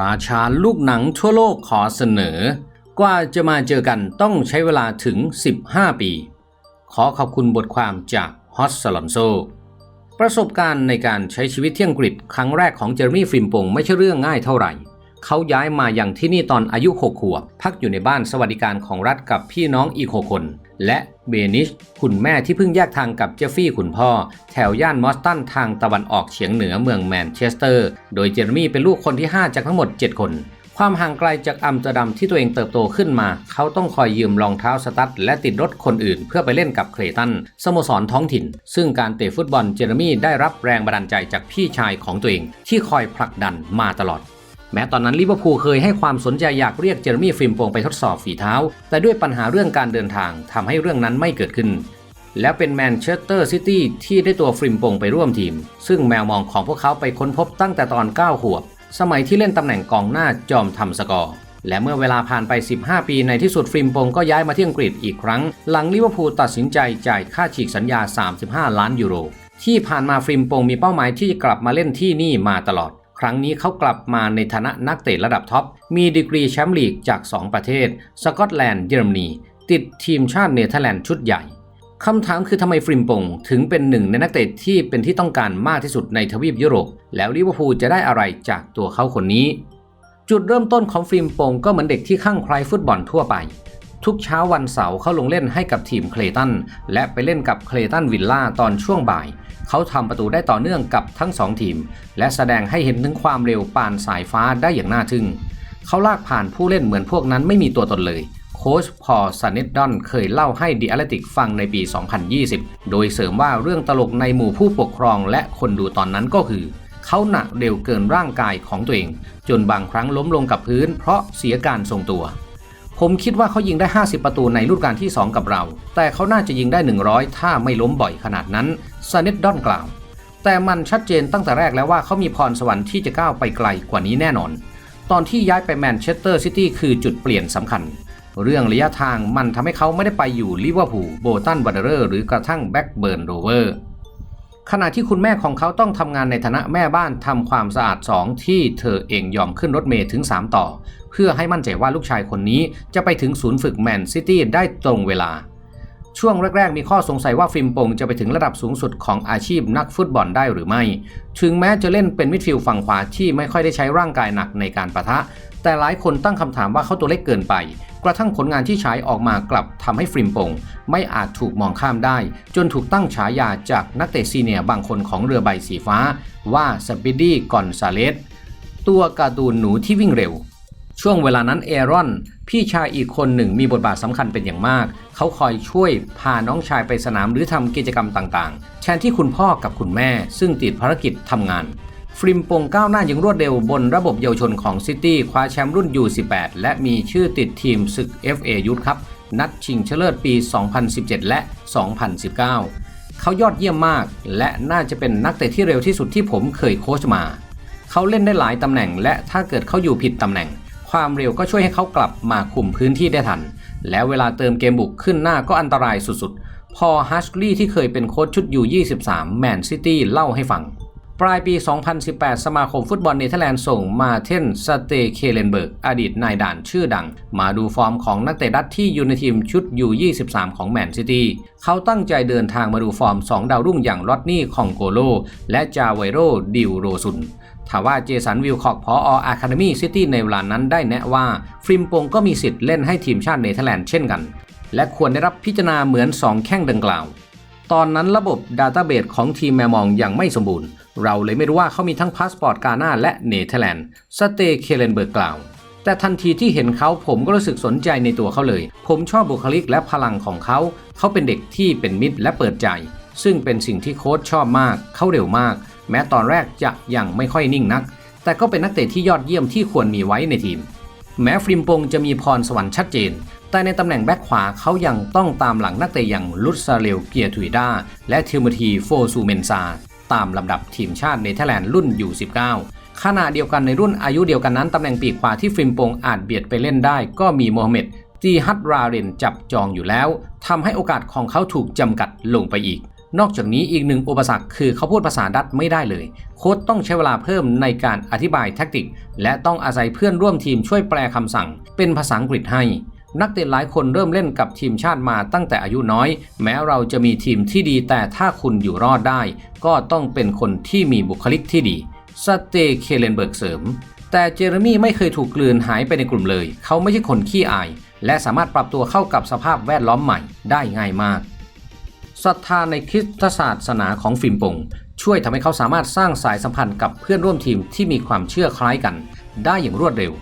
ราชาลูกหนังทั่วโลกขอเสนอ กว่าจะมาเจอกันต้องใช้เวลาถึง 15 ปี ขอขอบคุณบทความจากฮอสซลอนโซ ประสบการณ์ในการใช้ชีวิตที่อังกฤษครั้งแรกของเจอร์มี่ฟิมปงไม่ใช่เรื่องง่ายเท่าไหร่ เขาย้ายมาอย่างที่นี่ตอนอายุ 6 ขวบ พักอยู่ในบ้านสวัสดิการของรัฐกับพี่น้องอีก 6 คน และเบนิช คุณแม่ที่เพิ่งแยกทางกับเจฟฟี่คุณพ่อ แถวย่านมอสตันทางตะวันออกเฉียงเหนือเมืองแมนเชสเตอร์ โดยเจอร์มี่เป็นลูกคนที่ 5 จากทั้งหมด 7 คนความห่างไกลจากอัมสเตอร์ดัมที่ตัวเองเติบโตขึ้นมา เขาต้องคอยยืมรองเท้าสตั๊ดและติดรถคนอื่น เพื่อไปเล่นกับเคลตันสโมสรท้องถิ่น ซึ่งการเตะฟุตบอลเจอร์มี่ได้รับแรงบันดาลใจจากพี่ชายของตัวเอง ที่คอยผลักดันมาตลอด แม้ตอนนั้นลิเวอร์พูลเคยให้ความสนใจอยากเรียกเจอร์มี่ฟิมโปงไปทดสอบฝีเท้า แต่ด้วยปัญหาเรื่องการเดินทางทำให้เรื่องนั้นไม่เกิดขึ้น แล้วเป็นแมนเชสเตอร์ซิตี้ที่ได้ตัวฟิมโปงไปร่วมทีม ซึ่งแมวมองของพวกเขาไปค้นพบตั้งแต่ตอน 9 ขวบ สมัยที่เล่นตำแหน่งกองหน้าจอมทำสกอร์และเมื่อเวลาผ่านไป 15 ปีในที่สุดฟิมโปงก็ย้ายมาที่อังกฤษอีกครั้ง หลังลิเวอร์พูลตัดสินใจจ่ายค่าฉีกสัญญา 35 ล้านยูโรที่ผ่านมาฟิมโปงมีเป้าหมายที่จะกลับมาเล่นที่นี่มาตลอด ครั้งนี้เขากลับมาในฐานะนักเตะระดับท็อป มีดีกรีแชมป์ลีกจาก 2 ประเทศ สกอตแลนด์เยอรมนี ติดทีมชาติเนเธอร์แลนด์ชุดใหญ่คำถามคือทำไมฟริมปงถึงเป็นหนึ่งในนักเตะที่เป็นที่ต้องการมากที่สุดในทวีปยุโรป แล้วลิเวอร์พูลจะได้อะไรจากตัวเขาคนนี้ จุดเริ่มต้นของฟริมปงก็เหมือนเด็กที่ข้างใครฟุตบอลทั่วไป ทุกเช้าวันเสาร์เขาลงเล่นให้กับทีมเคลตันและไปเล่นกับเคลตันวิลล่าตอนช่วงบ่าย เขาทำประตูได้ต่อเนื่องกับทั้งสองทีม และแสดงให้เห็นถึงความเร็วปานสายฟ้าได้อย่างน่าทึ่ง เขาลากผ่านผู้เล่นเหมือนพวกนั้นไม่มีตัวตนเลยโค้ชพอลซันนิดดอนเคยเล่าให้ดี a ลติกฟังในปี 2020 โดยเสริมว่าเรื่องตลกในหมู่ผู้ปกครองและคนดูตอนนั้นก็คือ เขาหนักเร็วเกินร่างกายของตัวเอง จนบางครั้งล้มลงกับพื้นเพราะเสียการทรงตัว ผมคิดว่าเขายิงได้ 50 ประตูในฤดูกาลที่ 2 กับเรา แต่เขาน่าจะยิงได้ 100 ถ้าไม่ล้มบ่อยขนาดนั้นซานิดดอนกล่าว แต่มันชัดเจนตั้งแต่แรกแล้วว่าเขามีพรสวรรค์ที่จะก้าวไปไกลกว่านี้แน่นอน ตอนที่ย้ายไปแมนเชสเตอร์ซิตี้คือจุดเปลี่ยนสำคัญ เรื่องระยะทางมันทำให้เขาไม่ได้ไปอยู่ลิเวอร์พูลโบตันวันเดอร์หรือกระทั่งแบ็กเบิร์นโรเวอร์ขณะที่คุณแม่ของเขาต้องทำงานในฐานะแม่บ้านทำความสะอาดสองที่เธอเองยอมขึ้นรถเมล์ถึง 3 ต่อ เพื่อให้มั่นใจว่าลูกชายคนนี้จะไปถึงศูนย์ฝึกแมนซิตี้ได้ตรงเวลา ช่วงแรก ๆ มีข้อสงสัยว่าฟิล์มปงจะไปถึงระดับสูงสุดของอาชีพนักฟุตบอลได้หรือไม่ ถึงแม้จะเล่นเป็นมิดฟิลด์ฝั่งขวาที่ไม่ค่อยได้ใช้ร่างกายหนักในการประทะ แต่หลายคนตั้งคำถามว่าเขาตัวเล็กเกินไป กระทั่งผลงานที่ฉายออกมากลับทำให้ฟริมปงไม่อาจถูกมองข้ามได้ จนถูกตั้งฉายาจากนักเตะซีเนียบางคนของเรือใบสีฟ้า ว่าสปิดดี้กอนซาเลสตัวการ์ตูนหนูที่วิ่งเร็ว ช่วงเวลานั้นเอรอน พี่ชายอีกคนหนึ่งมีบทบาทสำคัญเป็นอย่างมาก เขาคอยช่วยพาน้องชายไปสนามหรือทำกิจกรรมต่างๆ แทนที่คุณพ่อกับคุณแม่ ซึ่งติดภารกิจทำงานฟริมปงก้าวหน้าอย่างรวดเร็วบนระบบเยาวชนของซิตี้คว้าแชมป์รุ่น U18 และมีชื่อติดทีมศึก FA ยุทธครับ นัดชิงชนะเลิศปี 2017 และ 2019 เขายอดเยี่ยมมาก และน่าจะเป็นนักเตะที่เร็วที่สุดที่ผมเคยโค้ชมา เขาเล่นได้หลายตำแหน่ง และถ้าเกิดเขาอยู่ผิดตำแหน่ง ความเร็วก็ช่วยให้เขากลับมาคุมพื้นที่ได้ทัน แล้วเวลาเติมเกมบุกขึ้นหน้าก็อันตรายสุดๆ พอฮัชลีย์ที่เคยเป็นโค้ชชุดยู23แมนซิตี้เล่าให้ฟัง ปลายปี 2018 สมาคมฟุตบอลเนเธอร์แลนด์ส่งมาเทนสเตเคเลนเบิร์กอดีตนายด่านชื่อดัง มาดูฟอร์มของนักเตะดัตที่อยู่ในทีมชุดยู23ของแมนซิตี้เขาตั้งใจเดินทางมาดูฟอร์ม 2 ดาวรุ่งอย่างลอดนี่คองโกโลและจาไวโรดิวโรซุน ถาว่าเจสันวิลคอกพออาคาเดมี่ซิตี้ในเวลานั้นได้แนะว่าฟริมปงก็มีสิทธิ์เล่นให้ทีมชาติเนเธอร์แลนด์เช่นกัน และควรได้รับพิจารณาเหมือน 2 แข้งดังกล่าว ตอนนั้นระบบดาต้าเบสของทีมแมมองยังไม่สมบูรณ์ เราเลยไม่รู้ว่าเขามีทั้งพาสปอร์ตกาหน้าและเนเธอร์แลนด์สเตเคเลนเบิร์กกล่าวแต่ทันทีที่เห็นเขาผมก็รู้สึกสนใจในตัวเขาเลย ผมชอบบุคลิกและพลังของเขา เขาเป็นเด็กที่เป็นมิตรและเปิดใจ ซึ่งเป็นสิ่งที่โค้ชชอบมาก เขาเร็วมาก แม้ตอนแรกจะยังไม่ค่อยนิ่งนัก แต่ก็เป็นนักเตะที่ยอดเยี่ยมที่ควรมีไว้ในทีม แม้ฟริมปงจะมีพรสวรรค์ชัดเจน แต่ในตำแหน่งแบ็คขวาเขายังต้องตามหลังนักเตะอย่างลุตซาเรลเกียร์ทุยดาและทิมธีโฟซูเมนซาตามลำดับทีมชาติเนเธอร์แลนด์รุ่น U19 ขณะเดียวกันในรุ่นอายุเดียวกันนั้นตำแหน่งปีกขวาที่ฟริมปงอาจเบียดไปเล่นได้ ก็มีโมฮัมเหม็ดจีฮัดราเรนจับจองอยู่แล้วทำให้โอกาสของเขาถูกจำกัดลงไปอีก นอกจากนี้อีกหนึ่งอุปสรรคคือเขาพูดภาษาดัตไม่ได้เลย โค้ชต้องใช้เวลาเพิ่มในการอธิบายแท็กติก และต้องอาศัยเพื่อนร่วมทีมช่วยแปลคำสั่ง เป็นภาษาอังกฤษให้ นักเตะหลายคนเริ่มเล่นกับทีมชาติมาตั้งแต่อายุน้อย แม้เราจะมีทีมที่ดีแต่ถ้าคุณอยู่รอดได้ ก็ต้องเป็นคนที่มีบุคลิกที่ดีสเตเคเลนเบิร์กเสริม แต่เจเรมี่ไม่เคยถูกกลืนหายไปในกลุ่มเลย เขาไม่ใช่คนขี้อาย และสามารถปรับตัวเข้ากับสภาพแวดล้อมใหม่ได้ง่ายมาก ศรัทธาในคริสตศาสนาของฟิมปง ช่วยทำให้เขาสามารถสร้างสายสัมพันธ์กับเพื่อนร่วมทีมที่มีความเชื่อคล้ายกัน ได้อย่างรวดเร็ว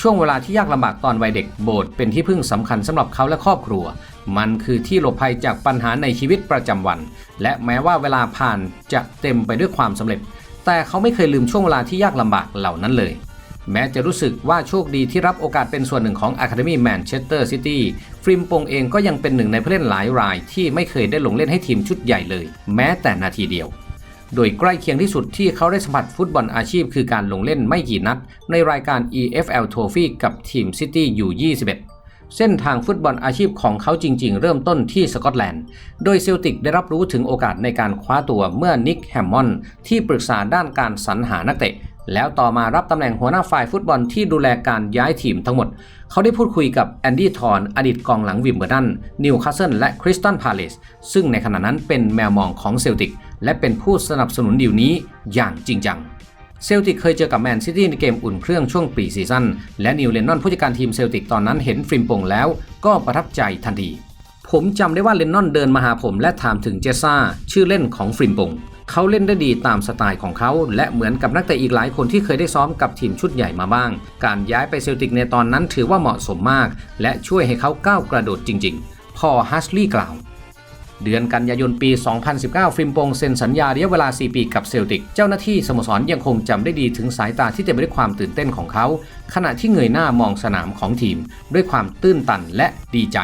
ช่วงเวลาที่ยากลำบากตอนวัยเด็กโบสถ์เป็นที่พึ่งสำคัญสำหรับเขาและครอบครัว มันคือที่หลบภัยจากปัญหาในชีวิตประจำวัน และแม้ว่าเวลาผ่านจะเต็มไปด้วยความสำเร็จ แต่เขาไม่เคยลืมช่วงเวลาที่ยากลำบากเหล่านั้นเลย แม้จะรู้สึกว่าโชคดีที่รับโอกาสเป็นส่วนหนึ่งของ Academy Manchester City ฟริมปงเองก็ยังเป็นหนึ่งในผู้เล่นหลายรายที่ไม่เคยได้ลงเล่นให้ทีมชุดใหญ่เลย แม้แต่นาทีเดียว โดยใกล้เคียงที่สุดที่เขาได้สัมผัสฟุตบอลอาชีพ คือการลงเล่นไม่กี่นัด ในรายการ EFL Trophy กับทีม City U21 เส้นทางฟุตบอลอาชีพของเขาจริง ๆ เริ่มต้นที่สกอตแลนด์ โดยเซลติกได้รับรู้ถึงโอกาสในการคว้าตัวเมื่อนิกแฮมมอนที่ปรึกษาด้านการสรรหานักเตะ แล้วต่อมารับตำแหน่งหัวหน้าฝ่ายฟุตบอลที่ดูแลการย้ายทีมทั้งหมด เขาได้พูดคุยกับแอนดี้ทอนอดีตกองหลังวิมเบอร์ดัน นิวคาสเซิลและคริสตันพาเลสซึ่งในขณะนั้นเป็นแมวมองของเซลติก และเป็นผู้สนับสนุนดีลนี้อย่างจริงจังเซลติกเคยเจอกับแมนซิตี้ในเกมอุ่นเครื่องช่วงปีซีซั่นและนิวเลนนอนผู้จัดการทีมเซลติกตอนนั้นเห็นฟริมปงแล้วก็ประทับใจทันทีผมจำได้ว่าเลนนอนเดินมาหาผมและถามถึงเจซ่าชื่อเล่นของฟริมปง เขาเล่นได้ดีตามสไตล์ของเขา และเหมือนกับนักเตะอีกหลายคนที่เคยได้ซ้อมกับทีมชุดใหญ่มาบ้าง การย้ายไปเซลติกในตอนนั้นถือว่าเหมาะสมมาก และช่วยให้เขาก้าวกระโดดจริง ๆพอฮัสลีย์กล่าวเดือนกันยายนปี 2019 ฟิมปงเซ็นสัญญาระยะเวลา 4 ปีกับเซลติก เจ้าหน้าที่สโมสรยังคงจำได้ดีถึงสายตาที่เต็มไปด้วยความตื่นเต้นของเขา ขณะที่เงยหน้ามองสนามของทีม ด้วยความตื้นตันและดีใจ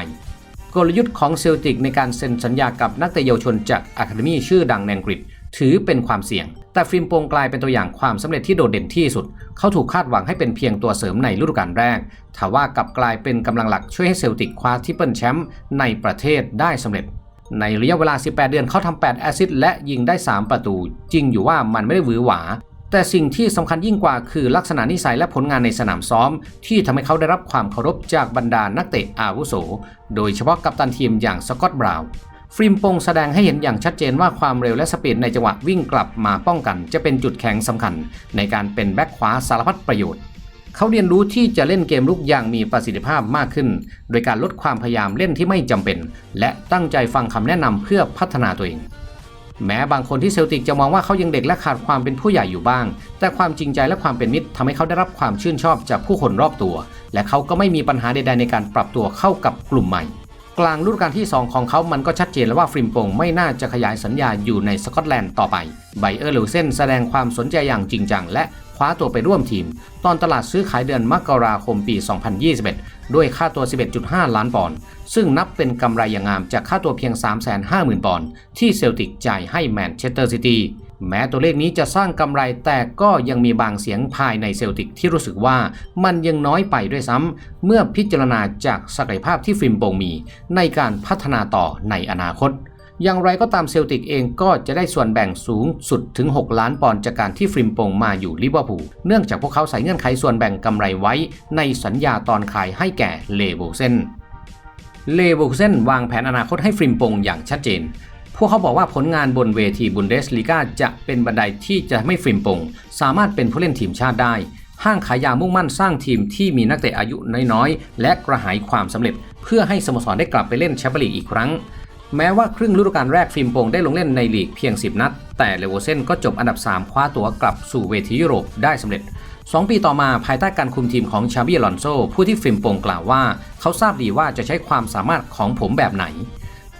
กลยุทธ์ของเซลติกในการเซ็นสัญญากับนักเตะเยาวชนจากอะคาเดมีชื่อดังในอังกฤษ ถือเป็นความเสี่ยง แต่ฟิล์มโปงกลายเป็นตัวอย่างความสำเร็จที่โดดเด่นที่สุด เขาถูกคาดหวังให้เป็นเพียงตัวเสริมในฤดูกาลแรกทว่ากลับกลายเป็นกำลังหลักช่วยให้เซลติกคว้าทริปเปิลแชมป์ในประเทศได้สำเร็จ ในระยะเวลา 18 เดือนเขาทำ8แอซิสและยิงได้ 3 ประตู จริงอยู่ว่ามันไม่ได้หวือหวาแต่สิ่งที่สำคัญยิ่งกว่าคือลักษณะนิสัยและผลงานในสนามซ้อม ที่ทำให้เขาได้รับความเคารพจากบรรดานักเตะอาวุโส โดยเฉพาะกัปตันทีมอย่างสกอตบราวน์ ฟริมปงแสดงให้เห็นอย่างชัดเจนว่าความเร็วและสปีดในจังหวะวิ่งกลับมาป้องกัน จะเป็นจุดแข็งสำคัญ ในการเป็นแบ็คขวาสารพัดประโยชน์ เขาเรียนรู้ที่จะเล่นเกมลุกอย่างมีประสิทธิภาพมากขึ้น โดยการลดความพยายามเล่นที่ไม่จำเป็น และตั้งใจฟังคำแนะนำเพื่อพัฒนาตัวเอง แม้บางคนที่เซลติกจะมองว่าเขายังเด็กและขาดความเป็นผู้ใหญ่อยู่บ้าง แต่ความจริงใจและความเป็นมิตรทำให้เขาได้รับความชื่นชอบจากผู้คนรอบตัว และเขาก็ไม่มีปัญหาใดๆในการปรับตัวเข้ากับกลุ่มใหม่ กลางฤดูกาลที่ 2 ของเขามันก็ชัดเจนแล้วว่าฟริมปงไม่น่าจะขยายสัญญาอยู่ในสกอตแลนด์ต่อไป ไบเออร์เลวเซนแสดงความสนใจอย่างจริงจังและคว้าตัวไปร่วมทีม ตอนตลาดซื้อขายเดือนมกราคมปี 2021 ด้วยค่าตัว 11.5 ล้านปอนด์ซึ่งนับเป็นกำไรอย่างงามจากค่าตัวเพียง 350,000 ปอนด์ที่เซลติกจ่ายให้แมนเชสเตอร์ซิตี้แม้ตัวเลขนี้จะสร้างกำไรแต่ก็ยังมีบางเสียงภายในเซลติกที่รู้สึกว่ามันยังน้อยไปด้วยซ้ำเมื่อพิจารณาจากศักยภาพที่ฟิล์มโปงมี ในการพัฒนาต่อในอนาคต อย่างไรก็ตามเซลติกเองก็จะได้ส่วนแบ่งสูงสุดถึง 6 ล้านปอนด์จากการที่ฟริมปงมาอยู่ลิเวอร์พูลเนื่องจากพวกเขาใส่เงื่อนไขส่วนแบ่งกำไรไว้ ในสัญญาตอนขายให้แก่เลโบเซนเลโบเซนวางแผนอนาคตให้ฟริมปงอย่างชัดเจน พวกเขาบอกว่าผลงานบนเวทีบุนเดสลีกาจะเป็นบันไดที่จะทำให้ฟริมปงสามารถเป็นผู้เล่นทีมชาติได้ห้างขายยามุ่งมั่นสร้างทีมที่มีนักเตะอายุน้อยๆ และกระหายความสำเร็จ เพื่อให้สโมสรได้กลับไปเล่นแชมเปี้ยนลีกอีกครั้ง แม้ว่าครึ่งฤดูกาลแรกฟิล์มโปงได้ลงเล่นในลีกเพียง 10 นัด แต่เลโวเซนก็จบอันดับ 3 คว้าตัวกลับสู่เวทียุโรปได้สำเร็จ 2 ปีต่อมาภายใต้การคุมทีมของชาบิอลอนโซ ผู้ที่ฟิล์มโปงกล่าวว่า เขาทราบดีว่าจะใช้ความสามารถของผมแบบไหน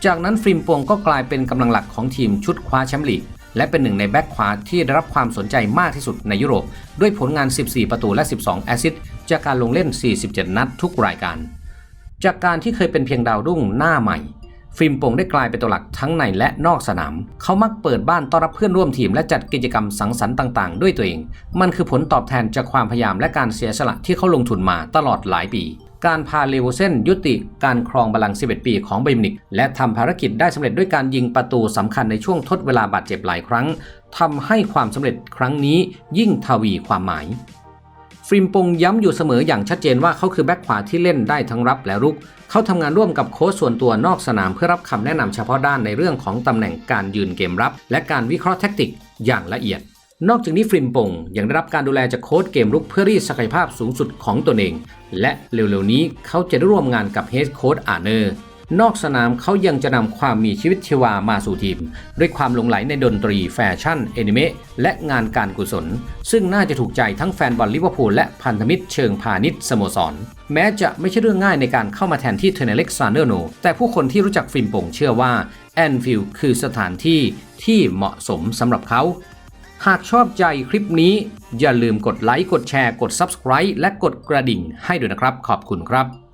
จากนั้นฟริมโปงก็กลายเป็นกำลังหลักของทีมชุดคว้าแชมป์ลีกและเป็นหนึ่งในแบ็คขวาที่ได้รับความสนใจมากที่สุดในยุโรป ด้วยผลงาน 14 ประตูและ 12 แอซิสต์จากการลงเล่น 47 นัดทุกรายการ จากการที่เคยเป็นเพียงดาวรุ่งหน้าใหม่ ฟิล์มโปงได้กลายเป็นตัวหลักทั้งในและนอกสนาม เขามักเปิดบ้านต้อนรับเพื่อนร่วมทีมและจัดกิจกรรมสังสรรค์ต่างๆ ด้วยตัวเอง มันคือผลตอบแทนจากความพยายามและการเสียสละที่เขาลงทุนมาตลอดหลายปี การพาเลวเซนยุติการครองบัลลัง 11 ปีของไบมนิก และทำภารกิจได้สำเร็จด้วยการยิงประตูสำคัญในช่วงทดเวลาบาดเจ็บหลายครั้งทำให้ความสำเร็จครั้งนี้ยิ่งทวีความหมาย ริมปงย้ำอยู่เสมออย่างชัดเจนว่าเขาคือแบ็คขวาที่เล่นได้ทั้งรับและรุก เขาทำงานร่วมกับโค้ชส่วนตัวนอกสนามเพื่อรับคำแนะนำเฉพาะด้านในเรื่องของตำแหน่งการยืนเกมรับ และการวิเคราะห์แทคติกอย่างละเอียด นอกจากนี้ฟริมปงยังได้รับการดูแลจากโค้ชเกมรุกเพื่อรีดศักยภาพสูงสุดของตนเอง และเร็วๆนี้เขาจะได้ร่วมงานกับเฮดโค้ชอาเนอร์ นอกสนามเขายังจะนำความมีชีวิตชีวามาสู่ทีม ด้วยความหลงไหลในดนตรีแฟชั่นแอนิเมะและงานการกุศล ซึ่งน่าจะถูกใจทั้งแฟนบอลลิเวอร์พูลและพันธมิตรเชิงพาณิชย์สโมสร แม้จะไม่ใช่เรื่องง่ายในการเข้ามาแทนที่เทรนเล็กซานเดอร์โน แต่ผู้คนที่รู้จักฟิล์มป่งเชื่อว่าแอนฟิลด์คือสถานที่ที่เหมาะสมสำหรับเขาหากชอบใจคลิปนี้ อย่าลืมกดไลค์ กดแชร์ กด Subscribe และกดกระดิ่งให้ด้วยนะครับ ขอบคุณครับ